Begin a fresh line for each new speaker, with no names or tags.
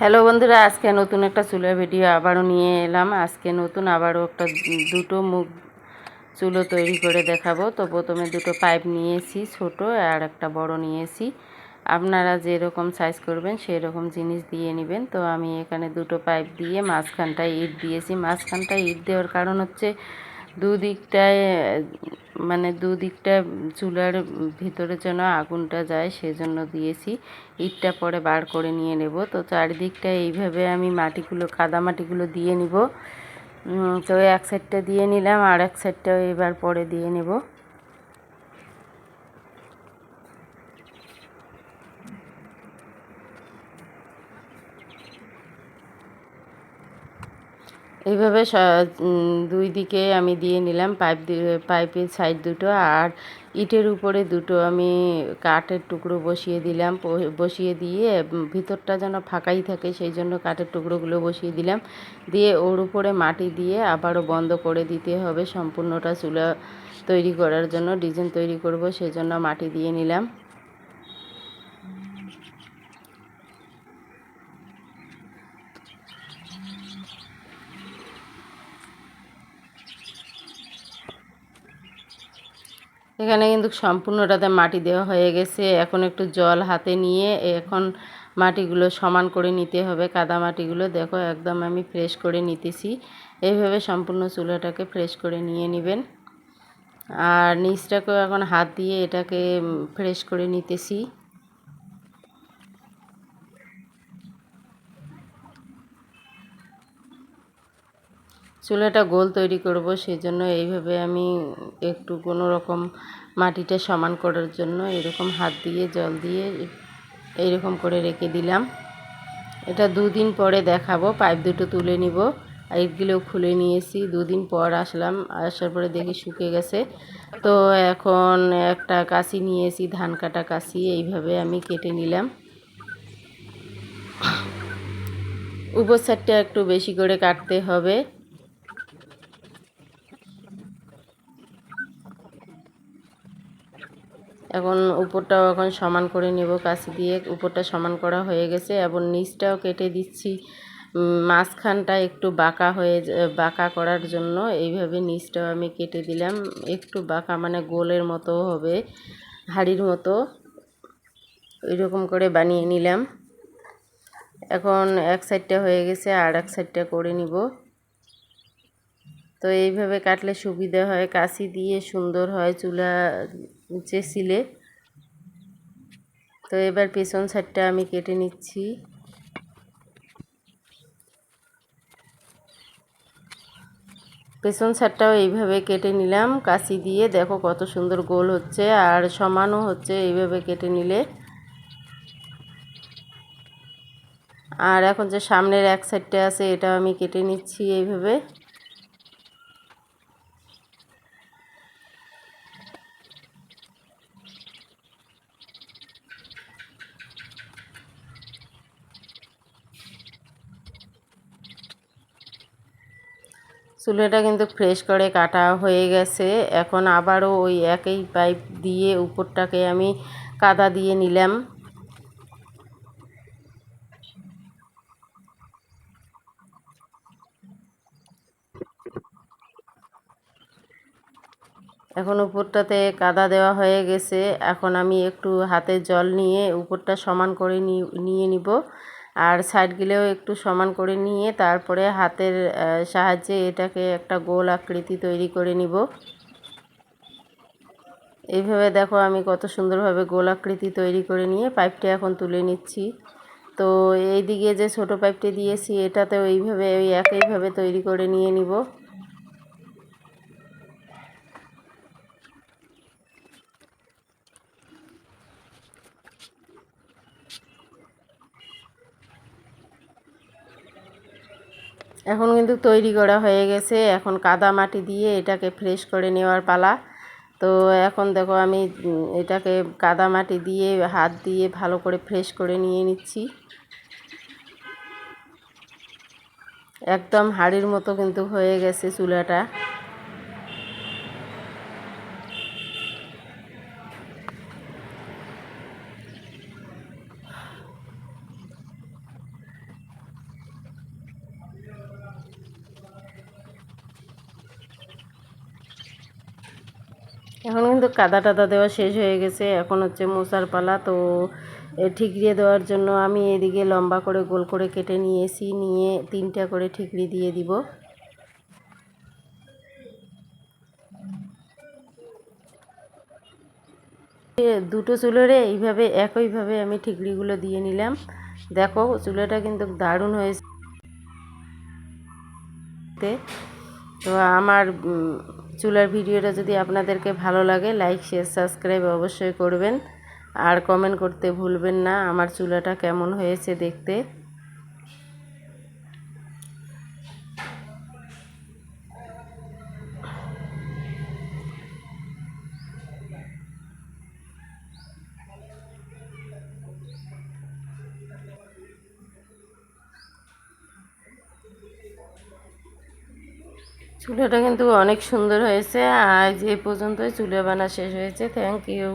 Hello বন্ধুরা, আজকে নতুন একটা চুলের ভিডিও আবারও নিয়ে এলাম। আজকে নতুন আবারও একটা দুটো মুখ চুলো তৈরি করে দেখাবো। তো প্রথমে দুটো পাইপ নিয়েছি, ছোট, আর একটা বড় নিয়েছি। আপনারা যেরকম সাইজ করবেন সেই রকম জিনিস দিয়ে নেবেন। তো আমি এখানে দুটো পাইপ দিয়ে মাঝখানটায় ইট দিয়েছি। মাঝখানটায় ইট দেওয়ার কারণ হচ্ছে দুদিকটায় মানে দুদিকটা চুলার ভিতরে যেন আগুনটা যায় সেজন্য দিয়েছি। ইটটা পরে বার করে নিয়ে নেব। তো চারিদিকটা এইভাবে আমি মাটিগুলো, কাদা মাটিগুলো দিয়ে নিব। তো এক সাইডটা দিয়ে নিলাম আর এক সাইডটাও এবার পরে দিয়ে নেব। এইভাবে দুই দিকে আমি দিয়ে নিলাম পাইপ পাইপের সাইড দুটো আর ইটের উপরে দুটো আমি কাঠের টুকরো বসিয়ে দিলাম বসিয়ে দিয়ে ভিতরটা যেন ফাঁকাই থাকে সেই জন্য কাঠের টুকরোগুলো বসিয়ে দিলাম। দিয়ে ওর উপরে মাটি দিয়ে আবারও বন্ধ করে দিতে হবে সম্পূর্ণটা চুলা তৈরি করার জন্য, ডিজাইন তৈরি করব সেজন্য মাটি দিয়ে নিলাম। এখানে কিন্তু সম্পূর্ণটাতে মাটি দেওয়া হয়ে গেছে। এখন একটু জল হাতে নিয়ে এখন মাটিগুলো সমান করে নিতে হবে। কাদা মাটিগুলো দেখো একদম আমি ফ্রেশ করে নিতেছি। এইভাবে সম্পূর্ণ চুলাটাকে ফ্রেশ করে নিয়ে নেবেন। আর নিচটাকেও এখন হাত দিয়ে এটাকে ফ্রেশ করে নিতেছি। চুলাটা গোল তৈরি করব সেই জন্য এইভাবে আমি একটু কোনো রকম মাটিটা সমান করার জন্য এরকম হাত দিয়ে, জল দিয়ে এইরকম করে রেখে দিলাম। এটা দুদিন পরে দেখাবো, পাইপ দুটো তুলে নিব। এইগুলো খুলে নিয়েছি, দুদিন পর আসলাম, আসার পরে দেখি শুকে গেছে। তো এখন একটা কাশি নিয়েছি, ধান কাটা কাশি, এইভাবে আমি কেটে নিলাম। উপর সাইডটা একটু বেশি করে কাটতে হবে। এখন উপরটাও এখন সমান করে নেব কাশি দিয়ে উপরটা সমান করা হয়ে গেছে এবং নিচটাও কেটে দিচ্ছি। মাঝখানটা একটু বাঁকা হয়ে বাঁকা করার জন্য এইভাবে নিচটাও আমি কেটে দিলাম। একটু বাঁকা মানে গোলের মতো হবে, হাড়ির মতো। রকম করে বানিয়ে নিলাম। এখন এক সাইডটা হয়ে গেছে আর এক সাইডটা করে নিব। তো এইভাবে কাটলে সুবিধা হয়। কাশি দিয়ে সুন্দর হয় চুলা চেছিলে তো এবার পেছন সাইডটা আমি কেটে নিচ্ছি। পেছন সাইডটাও এইভাবে কেটে নিলাম। কাশি দিয়ে দেখো কত সুন্দর গোল হচ্ছে আর সমানও হচ্ছে এইভাবে কেটে নিলে। আর এখন যে সামনের এক সাইডটা আছে এটা আমি কেটে নিচ্ছি এইভাবে। চুলেটা কিন্তু ফ্রেশ করে কাটা হয়ে গেছে। এখন আবারও ওই একই পাইপ দিয়ে উপরটাকে আমি কাদা দিয়ে নিলাম। এখন উপরটাতে কাদা দেওয়া হয়ে গেছে। এখন আমি একটু হাতে জল নিয়ে উপরটা সমান করে নিয়ে নিব। আর সাইডগুলোও একটু সমান করে নিয়ে তারপরে হাতের সাহায্যে এটাকে একটা গোল আকৃতি তৈরি করে নিব। এইভাবে দেখো আমি কত সুন্দরভাবে গোল আকৃতি তৈরি করে নিয়ে পাইপটি এখন তুলে নিচ্ছি। তো এই দিকে যে ছোট পাইপটি দিয়েছি, এটাতেও এইভাবে, ওই একইভাবে তৈরি করে নিয়ে নিব। এখন কিন্তু তৈরি করা হয়ে গেছে। এখন কাদা মাটি দিয়ে এটাকে ফ্রেশ করে নেওয়ার পালা। তো এখন দেখো আমি এটাকে কাদা মাটি দিয়ে, হাত দিয়ে ভালো করে ফ্রেশ করে নিয়ে নিচ্ছি। একদম হাড়ির মতো কিন্তু হয়ে গেছে চুলাটা। এখন কিন্তু কাদা টাদা দেওয়া শেষ হয়ে গেছে। এখন হচ্ছে মোচার পালা। তো এ ঠিকরিয়ে দেওয়ার জন্য আমি এদিকে লম্বা করে গোল করে কেটে নিয়েছি। নিয়ে তিনটা করে ঠিকরি দিয়ে দিব। দুটো চুলোরে এইভাবে, একইভাবে আমি ঠিকরিগুলো দিয়ে নিলাম। দেখো, চুলোটা কিন্তু দারুণ হয়েছে। তো আমার চুলার ভিডিওটা যদি আপনাদেরকে ভালো লাগে লাইক শেয়ার সাবস্ক্রাইব অবশ্যই করবেন। আর কমেন্ট করতে ভুলবেন না, আমার চুলাটা কেমন হয়েছে দেখতে। চুলাটা কিন্তু অনেক সুন্দর হয়েছে আজ এই পর্যন্তই। চুলে বানা শেষ হয়েছে। Thank you